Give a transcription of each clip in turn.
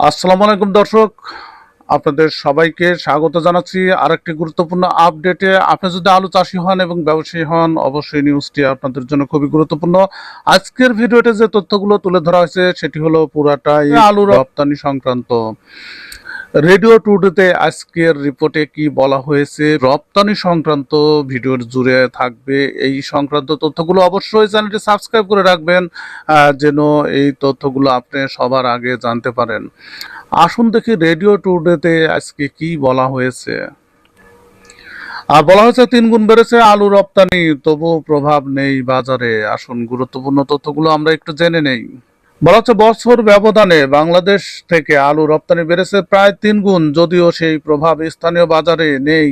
আসসালামু আলাইকুম দর্শক আপনাদের সবাইকে স্বাগত জানাচ্ছি আর একটি গুরুত্বপূর্ণ আপডেটে। আপনি যদি আলু চাষি হন এবং ব্যবসায়ী হন অবশ্যই নিউজটি আপনাদের জন্য খুবই গুরুত্বপূর্ণ। আজকের ভিডিওতে যে তথ্যগুলো তুলে ধরা হয়েছে সেটি হলো পুরাটাই আলু রপ্তানি সংক্রান্ত। রেডিও টুডেতে আজকের রিপোর্টে কি বলা হয়েছে? রপ্তানি সংক্রান্ত ভিডিওর জুড়ে থাকবে এই সংক্রান্ত তথ্যগুলো। অবশ্যই চ্যানেলটি সাবস্ক্রাইব করে রাখবেন যেন এই তথ্যগুলো আপনি সবার আগে জানতে পারেন। আসুন দেখি রেডিও টুডেতে আজকে কি বলা হয়েছে। আর বলা হয়েছে তিন গুণ বেড়েছে আলু রপ্তানি তবু প্রভাব নেই বাজারে। আসুন গুরুত্বপূর্ণ তথ্যগুলো আমরা একটু জেনে নেই। বলা হচ্ছে বছর ব্যবধানে বাংলাদেশ থেকে আলু রপ্তানি বেড়েছে প্রায় তিন গুণ যদিও সেই প্রভাব স্থানীয় বাজারে নেই।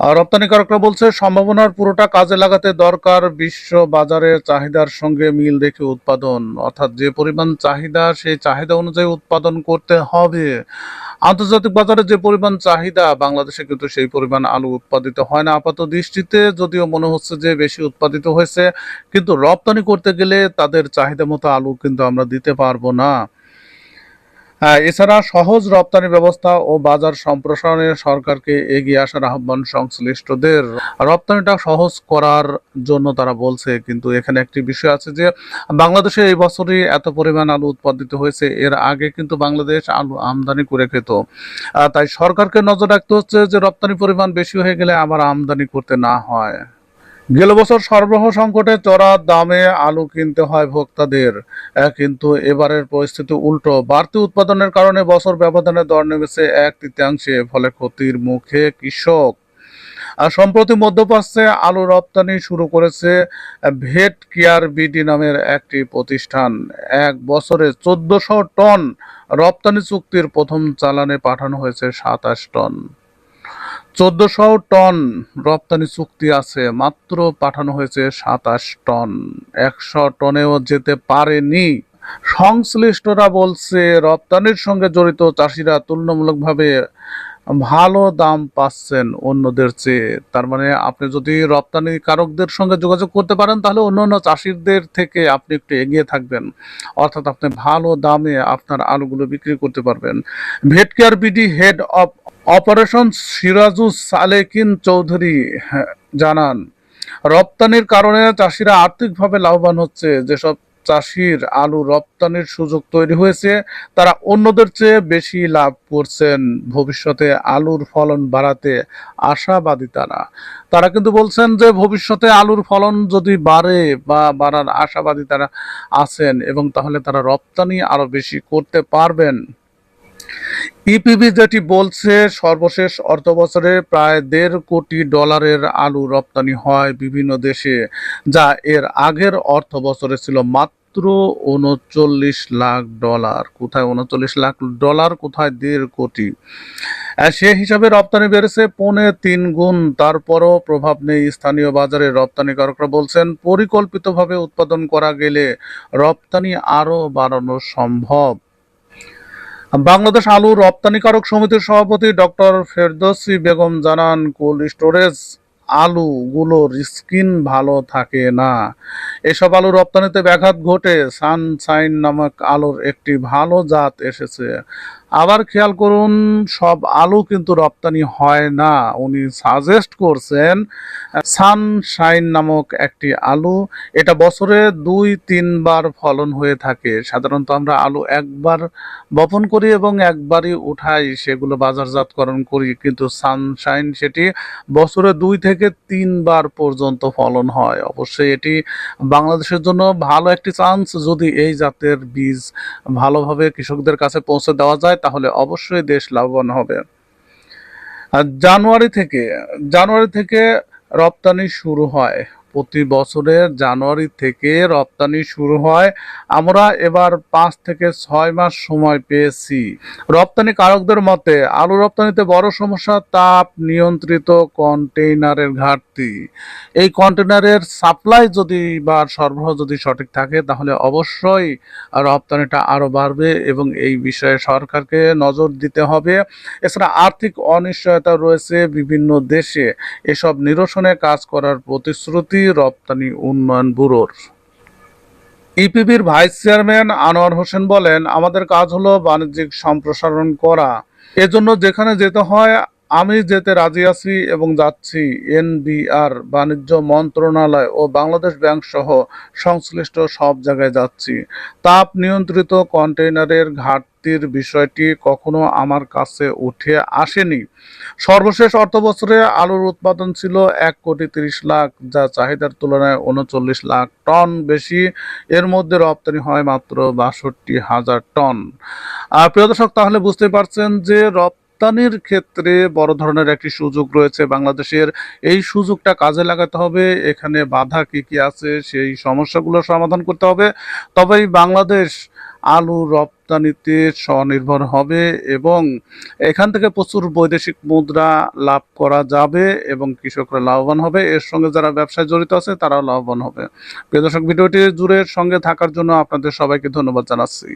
রপ্তানিকারকরা বলছে, সম্ভাবনার পুরোটা কাজে লাগাতে দরকার বিশ্ব বাজারের চাহিদার সঙ্গে মিল রেখে উৎপাদন। অর্থাৎ যে পরিমাণ চাহিদা, সেই চাহিদা অনুযায়ী উৎপাদন করতে হবে। আন্তর্জাতিক বাজারে যে পরিমাণ চাহিদা, বাংলাদেশে কিন্তু সেই পরিমাণ আলু উৎপাদিত হয় না। আপাত দৃষ্টিতে যদিও মনে হচ্ছে যে বেশি উৎপাদিত হয়েছে, কিন্তু রপ্তানি করতে গেলে তাদের চাহিদা মতো আলু কিন্তু আমরা দিতে পারব না। এছাড়া সহজ রপ্তানি ব্যবস্থা ও বাজার সম্প্রসারণে সরকারকে এগিয়ে আসার আহ্বান সংশ্লিষ্টদের। রপ্তানিটা সহজ করার জন্য তারা বলছে, কিন্তু এখানে একটি বিষয় আছে যে, বাংলাদেশে এই বছরই এত পরিমাণ আলু উৎপাদিত হয়েছে, এর আগে কিন্তু বাংলাদেশ আলু আমদানি করে খেত। তাই সরকারকে নজর রাখতে হচ্ছে যে, রপ্তানি পরিমাণ বেশি হয়ে গেলে আবার আমদানি করতে না হয়। গেল বছর সরবরাহ সংকটে চড়া দামে আলু কিনতে হয় ভোক্তাদের। কিন্তু এবারের পরিস্থিতি উল্টো। বাড়তি উৎপাদনের কারণে বছর ব্যবধানে দর নেমেছে এক তৃতীয়াংশে, ফলে ক্ষতির মুখে কৃষক। আর সম্প্রতি মধ্যপ্রাচ্যে আলু রপ্তানি শুরু করেছে ভেট কেয়ার বিডি নামের একটি প্রতিষ্ঠান। এক বছরে চোদ্দশো টন রপ্তানি চুক্তির প্রথম চালানে পাঠানো হয়েছে সাতাশ টন। চোদ্দশো টন রপ্তানি চুক্তি আছে। মাত্র পাঠানো হয়েছে সাতাশ টন। একশো টনেও যেতে পারেনি। সংশ্লিষ্টরা বলছে, রপ্তানির সঙ্গে জড়িত চাষিরা তুলনামূলকভাবে ভালো দাম পাচ্ছেন অন্যদের চেয়ে। তার মানে আপনি যদি রপ্তানি কারকদের সঙ্গে যোগাযোগ করতে পারেন, তাহলে অন্য অন্য চাষিদের থেকে আপনি একটু এগিয়ে থাকবেন। অর্থাৎ আপনি ভালো দামে আপনার আলুগুলো বিক্রি করতে পারবেন। VetCare BD head of operation Sirajus Salekin Chowdhury জানান, রপ্তানির কারণে চাষিরা আর্থিকভাবে লাভবান হচ্ছে। যেসব চাষির আলু রপ্তানির সুযোগ তৈরি হয়েছে। তারা অন্যদের চেয়ে বেশি লাভ করছেন। ভবিষ্যতে আলুর ফলন বাড়াতে আশাবাদী তারা। তারা কিন্তু বলছেন যে, ভবিষ্যতে আলুর ফলন যদি বাড়ে বা বাড়ার আশাবাদী তারা আছেন এবং তাহলে তারা রপ্তানি আরও বেশি করতে পারবেন। ইপিবি যেটি বলছে, সর্বশেষ অর্থ বছরে প্রায় দেড় কোটি ডলারের আলু রপ্তানি হয় বিভিন্ন দেশে, যা এর আগের অর্থ বছরে ছিল মাত্র উনচল্লিশ লাখ ডলার। কোথায় উনচল্লিশ লাখ ডলার, কোথায় দেড় কোটি? সে হিসাবে রপ্তানি বেড়েছে পৌনে তিন গুণ। তারপরও প্রভাব নেই। স্থানীয় বাজারে রপ্তানিকারকরা বলছেন, পরিকল্পিতভাবে উৎপাদন করা গেলে রপ্তানি আরও বাড়ানো সম্ভব। বাংলাদেশ আলু রপ্তানিকারক সমিতির সভাপতি ডক্টর ফেরদসি বেগম জানান, কোল্ড স্টোরেজ আলুগুলোর স্কিন ভালো থাকে না। এসব আলু রপ্তানিতে ব্যাঘাত ঘটে। সানশাইন নামক আলুর একটি ভালো জাত এসেছে। আবার খেয়াল করুন, সব আলু কিন্তু রপ্তানি হয় না। উনি সাজেস্ট করছেন সানশাইন নামক একটি আলু। এটা বছরে দুই, তিনবার ফলন হয়ে থাকে। সাধারণত আমরা আলু একবার বপন করি এবং একবারই উঠাই, সেগুলো বাজারজাতকরণ করি। কিন্তু সানশাইন সেটি বছরে দুই থেকে তিনবার পর্যন্ত ফলন হয়। অবশ্যই এটি বাংলাদেশের জন্য ভালো একটি চান্স যদি এই জাতের বীজ ভালোভাবে কৃষকদের কাছে পৌঁছে দেওয়া যায় তাহলে অবশ্যই দেশ লাভবান হবে। জানুয়ারি থেকে জানুয়ারি থেকে রপ্তানি শুরু হয়। প্রতি বছরের জানুয়ারি থেকে রপ্তানি শুরু হয়। আমরা এবার পাঁচ থেকে ছয় মাস সময় পেয়েছি। রপ্তানি কারকদের মতে, আলু রপ্তানিতে বড় সমস্যা তাপ নিয়ন্ত্রিত কন্টেইনারের ঘাটতি। এই কন্টেইনারের সাপ্লাই যদি বা সরবরাহ যদি সঠিক থাকে, তাহলে অবশ্যই রপ্তানিটা আরও বাড়বে এবং এই বিষয়ে সরকারকে নজর দিতে হবে। এছাড়া আর্থিক অনিশ্চয়তা রয়েছে বিভিন্ন দেশে। এসব নিরসনে কাজ করার প্রতিশ্রুতি রপ্তানি উন্নয়ন ব্যুরোর। ইপিবির ভাইস চেয়ারম্যান আনোয়ার হোসেন বলেন, আমাদের কাজ হলো বাণিজ্যিক সম্প্রসারণ করা। এজন্য যেখানে যেতে হয় আমি যেতে রাজি আছি এবং যাচ্ছি এনবিআর বাণিজ্য মন্ত্রণালয় ও বাংলাদেশ ব্যাংক সহ সংশ্লিষ্ট সব জায়গায় যাচ্ছি। তাপ নিয়ন্ত্রিত কন্টেইনারের ঘাটতির বিষয়টি কখনো আমার কাছে উঠে আসেনি। সর্বশেষ অর্থ বছরে আলুর উৎপাদন ছিল এক কোটি তিরিশ লাখ, যা চাহিদার তুলনায় উনচল্লিশ লাখ টন বেশি। এর মধ্যে রপ্তানি হয় মাত্র বাষট্টি হাজার টন। প্রিয় দর্শক, তাহলে বুঝতে পারছেন যে রপ্তানির ক্ষেত্রে বড় ধরনের একটি সুযোগ রয়েছে বাংলাদেশের। এই সুযোগটা কাজে লাগাতে হবে। এখানে বাধা কি কি আছে সেই সমস্যাগুলো সমাধান করতে হবে। তবেই বাংলাদেশ আলু রপ্তানিতে স্বনির্ভর হবে এবং এখান থেকে প্রচুর বৈদেশিক মুদ্রা লাভ করা যাবে এবং কৃষকরা লাভবান হবে। এর সঙ্গে যারা ব্যবসায় জড়িত আছে, তারাও লাভবান হবে। প্রিয় দর্শক, ভিডিওটি জুড়ে সঙ্গে থাকার জন্য আপনাদের সবাইকে ধন্যবাদ জানাচ্ছি।